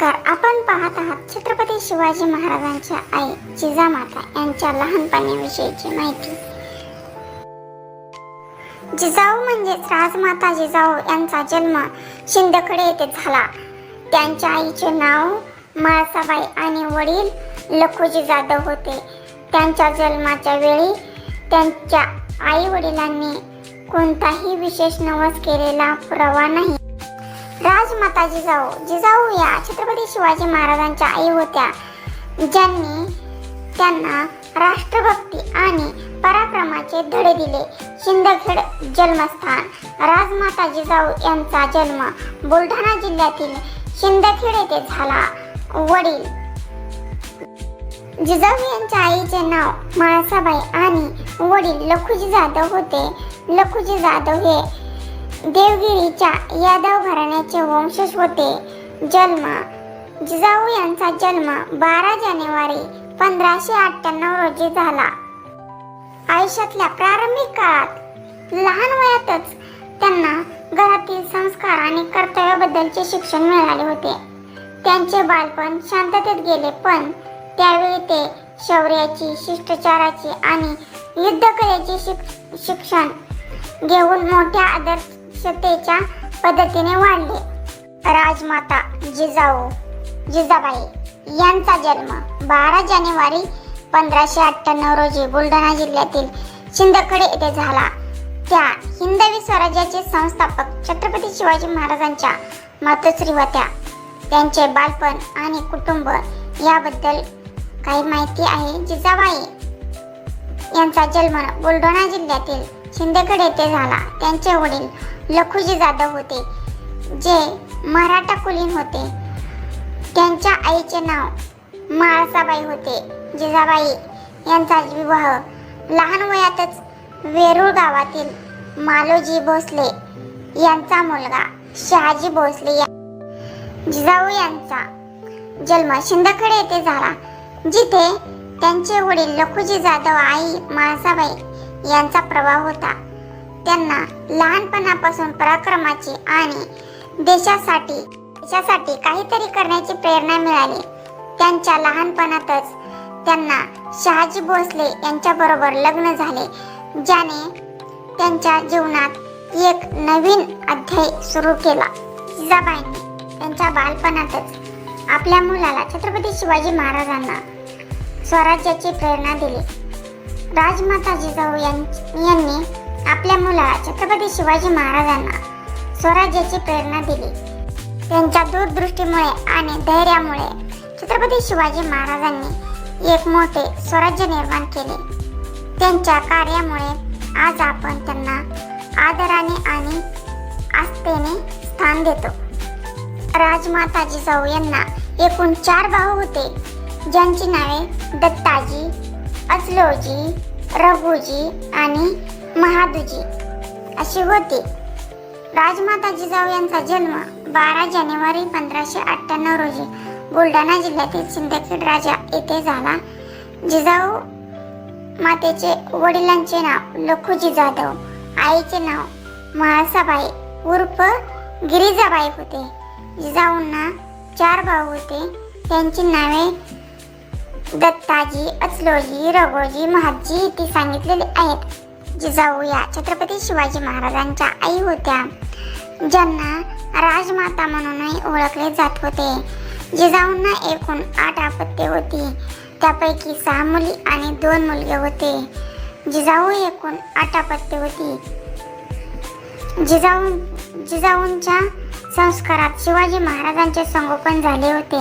नमस्कार. आपण पाहत आहात छत्रपती शिवाजी महाराजांच्या आई जिजामाता यांच्या लहानपणाविषयीची माहिती. जिजाऊ म्हणजेच राजमाता जिजाऊ यांचा जन्म शिंदखडे येथे झाला. त्यांच्या आईचे नाव माळसाबाई आणि वडील लखोजी जाधव होते. त्यांच्या जन्माच्या वेळी त्यांच्या आई वडिलांनी कोणताही विशेष नवस केलेला पुरावा नाही. राजमाता जिजाऊ. जिजाऊ या छत्रपती शिवाजी महाराजांच्या आई होत्या. ज्यांनी त्यांना राष्ट्रभक्ती आणि पराक्रमाचे धडे दिले. शिंदखेड जन्मस्थान. राजमाता जिजाऊ यांचा जन्म बुलढाणा जिल्ह्यातील शिंदखेड येथे झाला. वडील. जिजाऊ यांच्या आईचे नाव माळसाबाई आणि वडील लखुजी जाधव होते. लखुजी जाधव हे देवगिरीच्या यादव घराण्याचे वंशज होते. जन्म जिजाऊ यांचा जन्म बारा जानेवारी पंधराशे अठ्ठ्याण्णव रोजी झाला. आयुष्यातल्या प्रारंभिक काळात लहान वयातच त्यांना घरातील संस्कार आणि कर्तव्याबद्दलचे शिक्षण मिळाले होते. त्यांचे बालपण शांततेत गेले पण त्यावेळी ते शौर्याची शिष्टाचाराची आणि युद्धकलेचे शिक शिक्षण घेऊन मोठ्या आदर्शतेच्या पद्धतीने वाढले. राजमाता जिजाऊ जिजाबाई यांचा जन्म बारा जानेवारी पंधराशे अठ्ठ्याण्णव रोजी बुलढाणा जिल्ह्यातील शिंदखेडे येथे झाला. त्या हिंदवी स्वराज्याचे संस्थापक छत्रपती शिवाजी महाराजांच्या मातोश्री होत्या त्यांचे बालपण आणि कुटुंब याबद्दल काही माहिती आहे जिजाबाई. यांचा जन्म बुलढाणा जिल्ह्यातील शिंदेखड येथे झाला. त्यांचे वडील लखुजी जाधव होते जे मराठा कुलीन होते. त्यांच्या आईचे नाव माळसाबाई होते जिजाबाई यांचा विवाह लहान वयातच वेरूळ गावातील मालोजी भोसले यांचा मुलगा शहाजी भोसले या जिजाऊ यांचा जन्म शिंदखेडे येथे झाला जिथे त्यांचे वडील लखुजी जाधव आई माळसाबाई यांचा प्रभाव होता. त्यांना लहानपणापासून पराक्रमाची आणि देशासाठी देशासाठी काहीतरी करण्याची प्रेरणा मिळाली. त्यांच्या लहानपणातच त्यांना शहाजी भोसले यांच्याबरोबर लग्न झाले ज्याने त्यांच्या जीवनात एक नवीन अध्याय सुरू केला. जिजाबाईंनी त्यांच्या बालपणातच आपल्या मुलाला छत्रपती शिवाजी महाराजांना स्वराज्याची प्रेरणा दिली. राजमाता जिजाऊ यां- यांनी आपल्या मुलाला छत्रपती शिवाजी महाराजांना स्वराज्याची प्रेरणा दिली. त्यांच्या दूरदृष्टीमुळे आणि धैर्यामुळे छत्रपती शिवाजी महाराजांनी एक मोठे स्वराज्य निर्माण केले. त्यांच्या कार्यामुळे आज आपण त्यांना आदराने आणि आस्थेने स्थान देतो. राजमाता जिजाऊ यांना एकूण चार भाऊ होते. ज्यांची नावे दत्ताजी अचलोजी रघुजी आणि महादुजी. अशी होती. राजमाता जिजाऊ यांचा जन्म बारा जानेवारी पंधराशे अठ्ठ्याण्णव रोजी बुलढाणा जिल्ह्यातील सिंदखेड राजा येथे झाला. जिजाऊ मातेचे वडिलांचे नाव लखुजी जाधव आईचे नाव महासाबाई उर्फ गिरिजाबाई होते. जिजाऊंना चार भाऊ होते. त्यांची नावे दत्ताजी अचलोजी रघोजी महादजी ती सांगितलेली आहेत. जिजाऊ या छत्रपती शिवाजी महाराजांच्या आई होत्या ज्यांना राजमाता म्हणूनही ओळखले जात होते. जिजाऊंना एकूण आठ आपत्ते होती. त्यापैकी सहा मुली आणि दोन मुलगे होते. जिजाऊ एकूण आठ आपत्ते होती. जिजाऊ जिजाऊंच्या संस्कारात शिवाजी महाराजांचे संगोपन झाले होते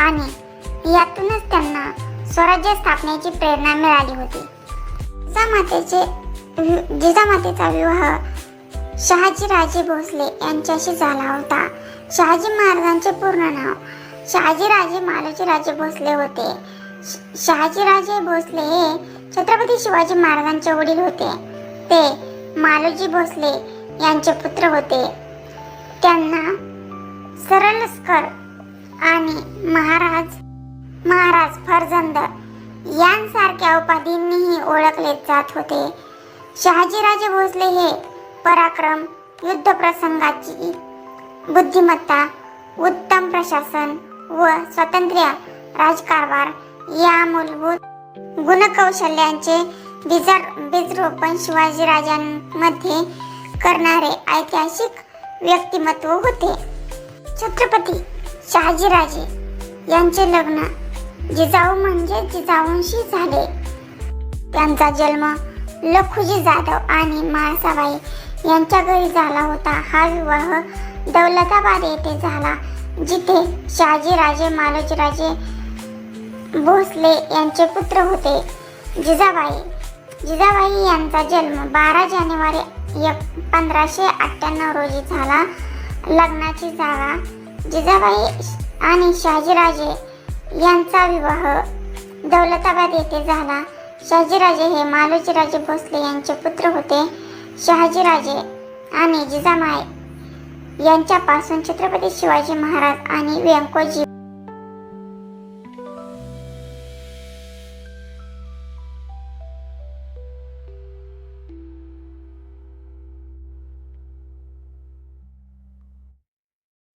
आणि यातूनच त्यांना स्वराज्य स्थापनेची प्रेरणा मिळाली होती. जिजामातेचे जिजामातेचा विवाह शहाजी राजे भोसले यांच्याशी झाला होता. शहाजी महाराजांचे पूर्ण नाव शहाजी राजे मालोजी राजे भोसले होते. शहाजी राजे भोसले हे छत्रपती शिवाजी महाराजांचे वडील होते. ते मालोजी भोसले यांचे पुत्र होते. त्यांना सरलस्कर आणि महाराज महाराज फरजंद यांसारख्या उपाधींनीही ओळखले जात होते. शहाजीराजे भोसले हे पराक्रम युद्ध प्रसंगाची बुद्धिमत्ता उत्तम प्रशासन व स्वातंत्र्य राजकारभार या मूलभूत गुणकौशल्यांचे बीजार बीजरोपण शिवाजीराजांमध्ये करणारे ऐतिहासिक व्यक्तिमत्व होते. छत्रपती शहाजीराजे यांचे लग्न जिजाऊ म्हणजे जिजाऊंशी झाले. त्यांचा जन्म लखुजी जाधव आणि म्हाळसाबाई यांच्या घरी झाला होता. हा विवाह दौलताबाद येथे झाला जिथे शहाजीराजे मालोजीराजे भोसले यांचे पुत्र होते. जिजाबाई जिजाबाई यांचा जन्म बारा जानेवारी एक पंधराशे अठ्ठ्याण्णव रोजी झाला. लग्नाची जागा जिजाबाई आणि शहाजीराजे यांचा विवाह दौलताबाद येथे झाला. शहाजीराजे हे मालोजीराजे भोसले यांचे पुत्र होते. शहाजीराजे आणि जिजामाई यांच्यापासून छत्रपती शिवाजी महाराज आणि व्यंकोजी